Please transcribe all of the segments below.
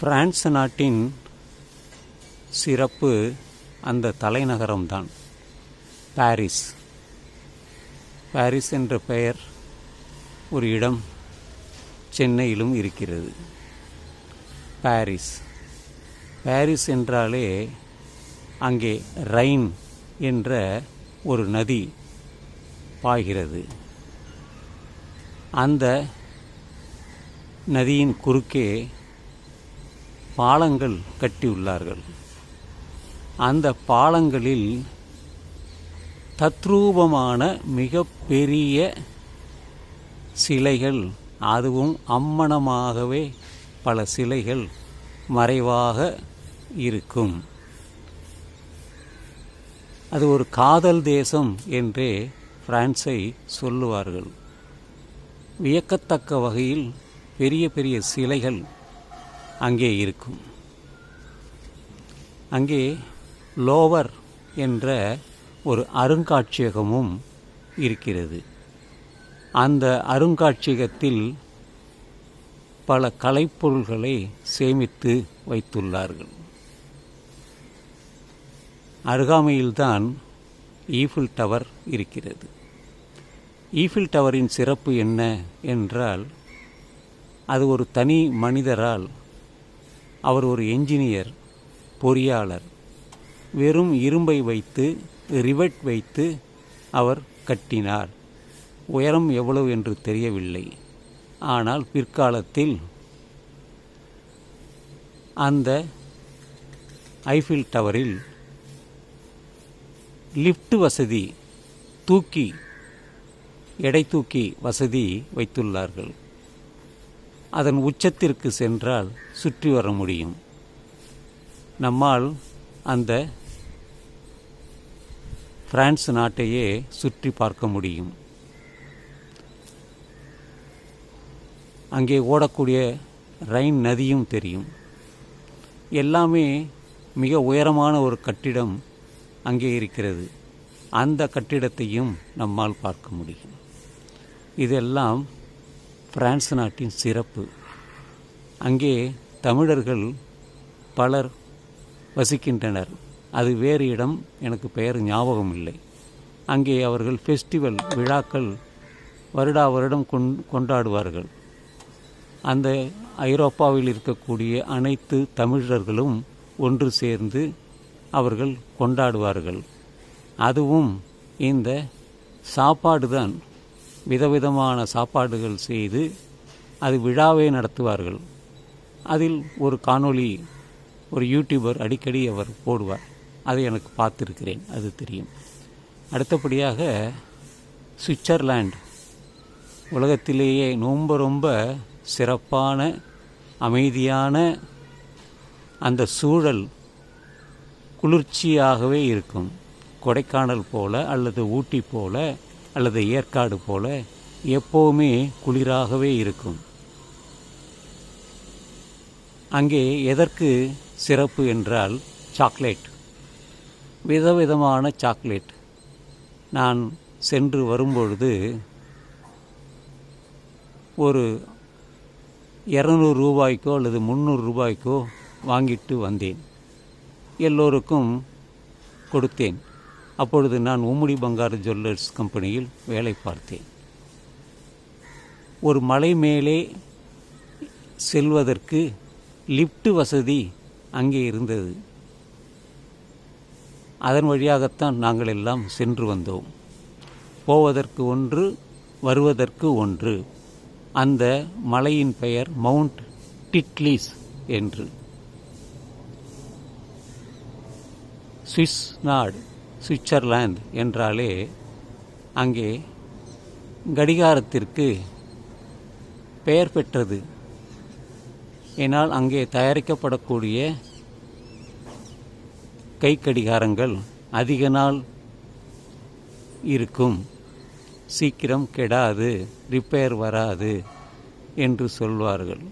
France நாட்டின் சிறப்பு அந்த தலைநகரம்தான். பாரிஸ். பாரிஸ் என்ற பெயர் ஒரு இடம் சென்னையிலும் இருக்கிறது. பாரிஸ். பாரிஸ் என்றாலே அங்கே ரைன் என்ற ஒரு நதி பாய்கிறது. அந்த நதியின் குறுக்கே பாலங்கள் கட்டியுள்ளார்கள். அந்த பாலங்களில் தத்ரூபமான மிகப்பெரிய சிலைகள் அதுவும் அம்மணமாகவே பல சிலைகள் மறைவாக இருக்கும். அது ஒரு காதல் தேசம் என்றே பிரான்ஸை சொல்லுவார்கள். வியக்கத்தக்க வகையில் பெரிய பெரிய சிலைகள் அங்கே இருக்கும். அங்கே லோவர் என்ற ஒரு அருங்காட்சியகமும் இருக்கிறது. அந்த அருங்காட்சியகத்தில் பல கலைப்பொருள்களை சேமித்து வைத்துள்ளார்கள். அருகாமையில்தான் ஈஃபில் டவர் இருக்கிறது. ஈஃபில் டவரின் சிறப்பு என்ன என்றால் அது ஒரு தனி மனிதரால் அவர் ஒரு என்ஜினியர் பொறியாளர். வெறும் இரும்பை வைத்து ரிவெட் வைத்து அவர் கட்டினார். உயரம் எவ்வளவு என்று தெரியவில்லை. ஆனால் பிற்காலத்தில் அந்த ஐஃபில் டவரில் லிஃப்ட் வசதி தூக்கி எடை தூக்கி வசதி வைத்துள்ளார்கள். அதன் உச்சத்திற்கு சென்றால் சுற்றி வர முடியும். நம்மால் அந்த பிரான்ஸ் நாட்டையே சுற்றி பார்க்க முடியும். அங்கே ஓடக்கூடிய ரைன் நதியும் தெரியும். எல்லாமே மிக உயரமான ஒரு கட்டிடம் அங்கே இருக்கிறது. அந்த கட்டிடத்தையும் நம்மால் பார்க்க முடியும். இதெல்லாம் பிரான்ஸ் நாட்டின் சிறப்பு. அங்கே தமிழர்கள் பலர் வசிக்கின்றனர். அது வேறு இடம் எனக்கு பெயர் ஞாபகம் இல்லை அங்கே அவர்கள் ஃபெஸ்டிவல் விழாக்கள் வருடா வருடம் கொண் கொண்டாடுவார்கள். அந்த ஐரோப்பாவில் இருக்கக்கூடிய அனைத்து தமிழர்களும் ஒன்று சேர்ந்து அவர்கள் கொண்டாடுவார்கள். அதுவும் இந்த சாப்பாடு தான் விதவிதமான சாப்பாடுகள் செய்து அது விழாவே நடத்துவார்கள். அதில் ஒரு காணொளி ஒரு யூடியூபர் அடிக்கடி அவர் போடுவார். அதை எனக்கு பார்த்துருக்கிறேன் அது தெரியும். அடுத்தபடியாக சுவிட்சர்லாண்ட் உலகத்திலேயே ரொம்ப ரொம்ப சிறப்பான அமைதியான அந்த சூழல் குளிர்ச்சியாகவே இருக்கும். கொடைக்கானல் போல அல்லது ஊட்டி போல அல்லது ஏற்காடு போல எப்போவுமே குளிராகவே இருக்கும். அங்கே எதற்கு சிறப்பு என்றால் சாக்லேட். விதவிதமான சாக்லேட். நான் சென்று வரும்பொழுது ஒரு இரநூறு ரூபாய்க்கோ அல்லது முந்நூறு ரூபாய்க்கோ வாங்கிட்டு வந்தேன். எல்லோருக்கும் கொடுத்தேன். அப்பொழுது நான் உம்முடி பங்காரு ஜுவல்லர்ஸ் கம்பெனியில் வேலை பார்த்தேன். ஒரு மலை மேலே செல்வதற்கு லிஃப்ட் வசதி அங்கே இருந்தது. அதன் வழியாகத்தான் நாங்கள் எல்லாம் சென்று வந்தோம். போவதற்கு ஒன்று வருவதற்கு ஒன்று. அந்த மலையின் பெயர் மவுண்ட் டிட்லீஸ் என்று. சுவிஸ் நாடு. சுவிட்சர்லாந்து என்றாலே அங்கே கடிகாரத்திற்கு பெயர் பெற்றது. ஏனால் அங்கே தயாரிக்கப்படக்கூடிய கை கடிகாரங்கள் அதிக நாள் இருக்கும். சீக்கிரம் கெடாது ரிப்பேர் வராது என்று சொல்வார்கள்.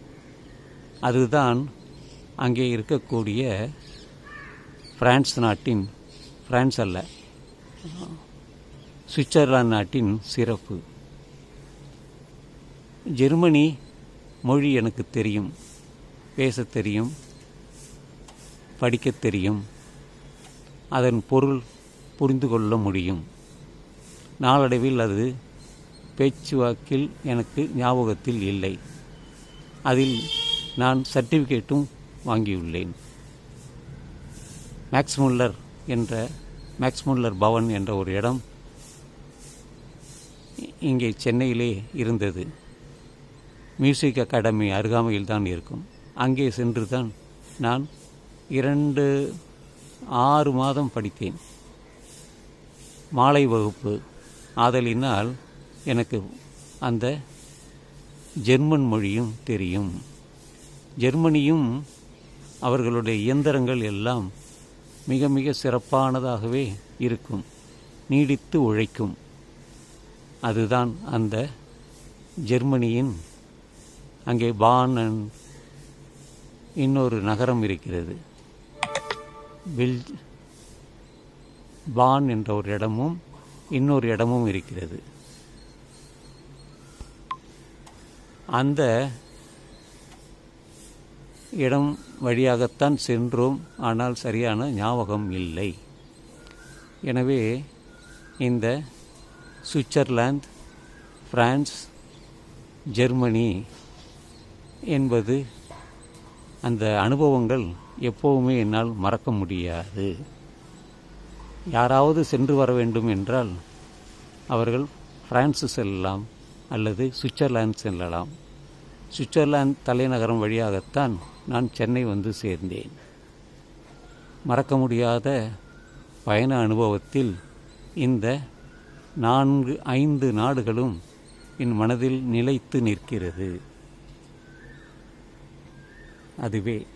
அதுதான் அங்கே இருக்கக்கூடிய பிரான்ஸ் நாட்டின் பிரான்ஸ் அல்ல. சுவிட்சர்லாந்து நாட்டின் சிறப்பு. ஜெர்மனி மொழி எனக்கு தெரியும். பேசத் தெரியும். படிக்கத் தெரியும். அதன் பொருள் புரிந்து கொள்ள முடியும். நாளடைவில் அது பேச்சுவாக்கில் எனக்கு ஞாபகத்தில் இல்லை. அதில் நான் சர்டிஃபிகேட்டும் வாங்கியுள்ளேன். மேக்ஸ் முல்லர் என்ற மேக்ஸ் முல்லர் பவன் என்ற ஒரு இடம் இங்கே சென்னையிலே இருந்தது. மியூசிக் அகாடமி அருகாமையில் தான் இருக்கும். அங்கே சென்று தான் நான் இரண்டு ஆறு மாதம் படித்தேன். மாலை வகுப்பு ஆதலினால் எனக்கு அந்த ஜெர்மன் மொழியும் தெரியும். ஜெர்மனியும் அவர்களுடைய இயந்திரங்கள் எல்லாம் மிக மிக சிறப்பானதாகவே இருக்கும். நீடித்து உழைக்கும். அதுதான் அந்த ஜெர்மனியின் அங்கே பான் இன்னொரு நகரம் இருக்கிறது. பில் பான் என்ற ஒரு இடமும் இன்னொரு இடமும் இருக்கிறது. அந்த இடம் வழியாகத்தான் சென்றோம் ஆனால் சரியான ஞாபகம் இல்லை. எனவே இந்த சுவிட்சர்லாந்து பிரான்ஸ் ஜெர்மனி என்பது அந்த அனுபவங்கள் எப்போவுமே என்னால் மறக்க முடியாது. யாராவது சென்று வர வேண்டும் என்றால் அவர்கள் பிரான்ஸு செல்லலாம் அல்லது சுவிட்சர்லாந்து செல்லலாம். சுவிட்சர்லாந்து தலைநகரம் வழியாகத்தான் நான் சென்னை வந்து சேர்ந்தேன். மறக்க முடியாத பயண அனுபவத்தில் இந்த நான்கு ஐந்து நாடுகளும் என் மனதில் நிலைத்து நிற்கிறது. அதுவே